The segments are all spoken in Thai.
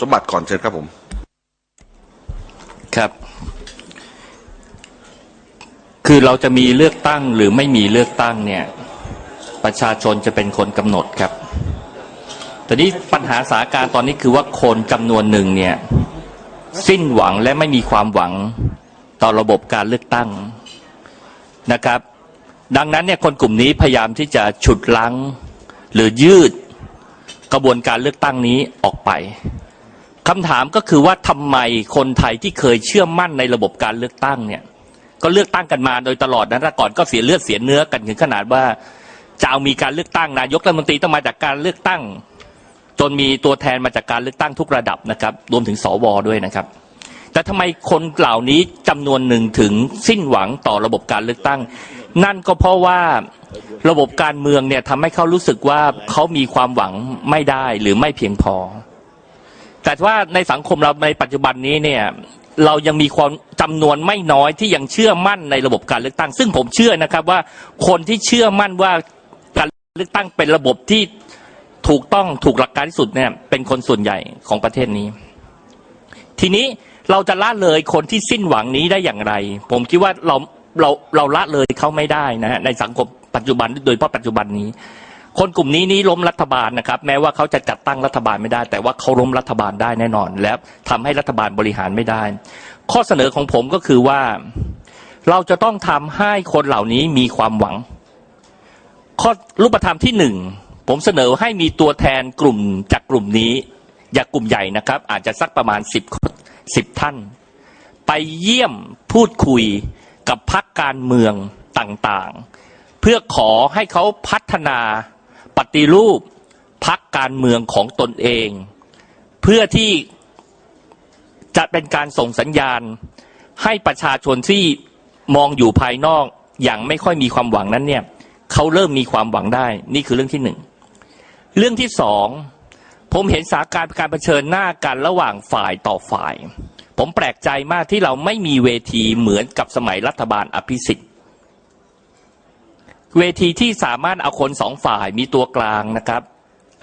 สมบัติก่อนเชิญครับผม ครับ คือเราจะมีเลือกตั้งหรือไม่มีเลือกตั้งเนี่ย ประชาชนจะเป็นคนกำหนดครับแต่นี้ปัญหาสาการตอนนี้คือว่าคนจำนวนหนึ่งเนี่ย สิ้นหวังและไม่มีความหวังต่อระบบการเลือกตั้งนะครับ ดังนั้นเนี่ยคนกลุ่มนี้พยายามที่จะฉุดลั้ง หรือยืดกระบวนการเลือกตั้งนี้ออกไป คำถามก็คือว่าทำไมคนไทยที่เคยเชื่อมั่นในระบบการเลือกตั้งเนี่ย ก็เลือกตั้งกันมาโดยตลอดนะแต่ก่อนก็เสียเลือดเสียเนื้อกันถึงขนาดว่าจะเอามีการเลือกตั้งนายกรัฐมนตรีต้องมาจากการเลือกตั้ง จนมีตัวแทนมาจากการเลือกตั้งทุกระดับนะครับ รวมถึงสวด้วยนะครับ แต่ทำไมคนเหล่านี้จำนวนหนึ่งถึงสิ้นหวังต่อระบบการเลือกตั้ง นั่นก็เพราะว่าระบบการเมืองเนี่ยทำให้เขารู้สึกว่าเขามีความหวังไม่ได้หรือไม่เพียงพอ แต่ว่าในสังคมเราในปัจจุบันนี้เนี่ยเรายังมีความจำนวนไม่น้อยที่ยังเชื่อมั่นในระบบการเลือกตั้ง ซึ่งผมเชื่อนะครับว่าคนที่เชื่อมั่นว่าการเลือกตั้งเป็นระบบที่ถูกต้องถูกหลักการที่สุดเนี่ยเป็นคนส่วนใหญ่ของประเทศนี้ ทีนี้เราจะละเลยคนที่สิ้นหวังนี้ได้อย่างไร ผมคิดว่าเราเราเราละเลยเขาไม่ได้นะฮะในสังคมปัจจุบันโดยเฉพาะปัจจุบันนี้ คนกลุ่มนี้นี้ล้มรัฐบาลนะครับ แม้ว่าเขาจะจัดตั้งรัฐบาลไม่ได้ แต่ว่าเขาล้มรัฐบาลได้แน่นอน และทำให้รัฐบาลบริหารไม่ได้ ข้อเสนอของผมก็คือว่าเราจะต้องทำให้คนเหล่านี้มีความหวัง ข้อรูปธรรมที่หนึ่งผมเสนอให้มีตัวแทนกลุ่มจากกลุ่มนี้ อย่ากลุ่มใหญ่นะครับ อาจจะสักประมาณสิบสิบท่าน ไปเยี่ยมพูดคุยกับพักการเมืองต่างๆ เพื่อขอให้เขาพัฒนา ปฏิรูปพักการเมืองของตนเอง เพื่อที่จะเป็นการส่งสัญญาณ ให้ประชาชนที่มองอยู่ภายนอกอย่างไม่ค่อยมีความหวังนั้นเนี่ยเขาเริ่มมีความหวังได้ นี่คือเรื่องที่หนึ่งเรื่องที่สองผมเห็นสาการการเผชิญหน้ากันระหว่างฝ่ายต่อฝ่าย ผมแปลกใจมากที่เราไม่มีเวทีเหมือนกับสมัยรัฐบาลอภิสิทธิ์ เวทีที่สามารถเอาคนสองฝ่ายมีตัวกลางนะครับ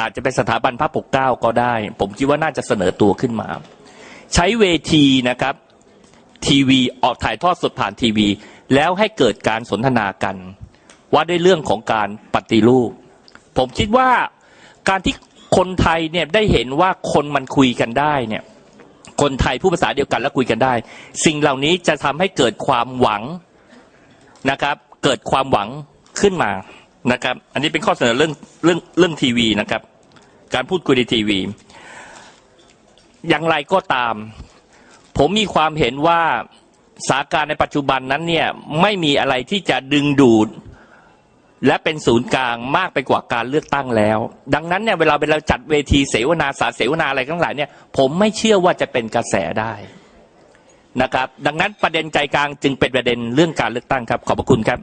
อาจจะเป็นสถาบันพระปกเก้าก็ได้ ผมคิดว่าน่าจะเสนอตัวขึ้นมา ใช้เวทีนะครับทีวีออกถ่ายทอดสดผ่านทีวี แล้วให้เกิดการสนทนากัน ว่าด้วยเรื่องของการปฏิรูป ผมคิดว่าการที่คนไทยเนี่ยได้เห็นว่าคนมันคุยกันได้เนี่ยคนไทยผู้ภาษาเดียวกันแล้วคุยกันได้ สิ่งเหล่านี้จะทำให้เกิดความหวังนะครับ เกิดความหวัง ขึ้นมานะครับ อันนี้เป็นข้อเสนอเรื่องเรื่องเรื่องทีวีนะครับ การพูดคุยในทีวี อย่างไรก็ตาม ผมมีความเห็นว่าสาการในปัจจุบันนั้นเนี่ยไม่มีอะไรที่จะดึงดูด และเป็นศูนย์กลางมากไปกว่าการเลือกตั้งแล้ว ดังนั้นเนี่ยเวลาเวลาจัดเวทีเสวนาสาเสวนาอะไรทั้งหลายเนี่ย ผมไม่เชื่อว่าจะเป็นกระแสได้นะครับ ดังนั้นประเด็นใจกลางจึงเป็นประเด็นเรื่องการเลือกตั้งครับ ขอบพระคุณครับ